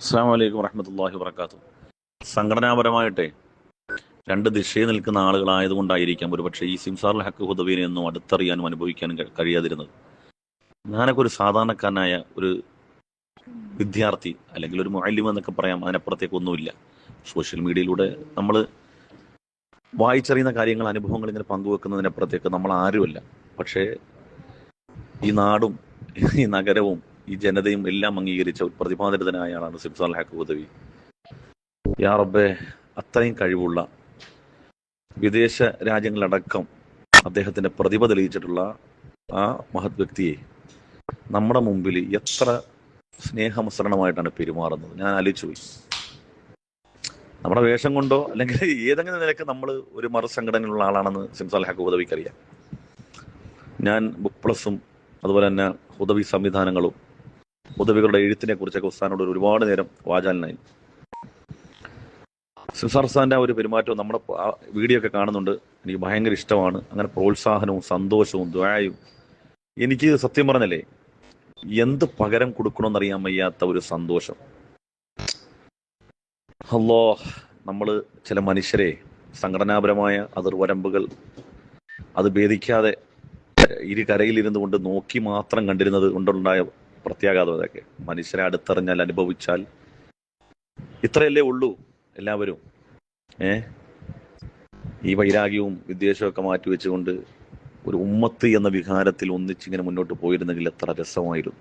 അസ്സാം വലൈക്കും വറഹമത്തല്ലാഹി വർക്കാത്തു സംഘടനാപരമായിട്ടെ രണ്ട് ദിശയിൽ നിൽക്കുന്ന ആളുകളായതുകൊണ്ടായിരിക്കാം ഒരുപക്ഷെ ഈ സിംസാർ ഹക്ക് ഹുദബീനെ ഒന്നും അടുത്തറിയാനും അനുഭവിക്കാനും കഴിയാതിരുന്നത്. ഞാനൊക്കെ ഒരു സാധാരണക്കാരനായ ഒരു വിദ്യാർത്ഥി അല്ലെങ്കിൽ ഒരു മുഅല്ലിം എന്നൊക്കെ പറയാം അതിനപ്പുറത്തേക്ക് ഒന്നുമില്ല സോഷ്യൽ മീഡിയയിലൂടെ നമ്മൾ വായിച്ചറിയുന്ന കാര്യങ്ങൾ അനുഭവങ്ങൾ ഇങ്ങനെ പങ്കുവെക്കുന്നതിനപ്പുറത്തേക്ക് നമ്മൾ ആരുമല്ല. പക്ഷേ ഈ നാടും ഈ നഗരവും ഈ ജനതയും എല്ലാം അംഗീകരിച്ച ഒരു പ്രതിപാദിതനായ ആളാണ് സിബ്സാൽ ഹക്കുദവി ഉദവി. യാ റബ്ബെ അത്രയും കഴിവുള്ള വിദേശ രാജ്യങ്ങളടക്കം അദ്ദേഹത്തിന്റെ പ്രതിഭ തെളിയിച്ചിട്ടുള്ള ആ മഹത് വ്യക്തിയെ നമ്മുടെ മുമ്പിൽ എത്ര സ്നേഹമസരണമായിട്ടാണ് പെരുമാറുന്നത്. ഞാൻ ആലോചിച്ചു പോയി. നമ്മുടെ വേഷം കൊണ്ടോ അല്ലെങ്കിൽ ഏതെങ്കിലും നിലയ്ക്ക് നമ്മൾ ഒരു മറുസംഘടനയിലുള്ള ആളാണെന്ന് സിംസാൽ ഹാക്ക് ഉദവിക്ക് അറിയാം ഞാൻ ബുക്ക് പ്ലസും അതുപോലെ തന്നെ ഹുദവി സംവിധാനങ്ങളും ഉദവികളുടെ എഴുത്തിനെ കുറിച്ചൊക്കെ ഉസ്താനോട് ഒരുപാട് നേരം വാചാലനായി. സിസാർ ആ ഒരു പെരുമാറ്റവും നമ്മുടെ വീഡിയോ ഒക്കെ കാണുന്നുണ്ട്. എനിക്ക് ഭയങ്കര ഇഷ്ടമാണ്. അങ്ങനെ പ്രോത്സാഹനവും സന്തോഷവും ദ്വായും എനിക്ക് സത്യം പറഞ്ഞല്ലേ എന്ത് പകരം കൊടുക്കണമെന്നറിയാൻ വയ്യാത്ത ഒരു സന്തോഷം. ഹലോ നമ്മൾ ചില മനുഷ്യരെ സംഘടനാപരമായ അതിർവരമ്പുകൾ അത് ഭേദിക്കാതെ ഇരു കരയിലിരുന്നു കൊണ്ട് നോക്കി മാത്രം കണ്ടിരുന്നത് കൊണ്ടുണ്ടായ പ്രത്യാഘാതം അതൊക്കെ മനുഷ്യനെ അടുത്തറിഞ്ഞാൽ അനുഭവിച്ചാൽ ഇത്രയല്ലേ ഉള്ളൂ എല്ലാവരും. ഏ? ഈ വൈരാഗ്യവും വിദ്വേഷവും ഒക്കെ മാറ്റിവെച്ചുകൊണ്ട് ഒരു ഉമ്മത്ത് എന്ന വികാരത്തിൽ ഒന്നിച്ചിങ്ങനെ മുന്നോട്ട് പോയിരുന്നെങ്കിൽ എത്ര രസമായിരുന്നു.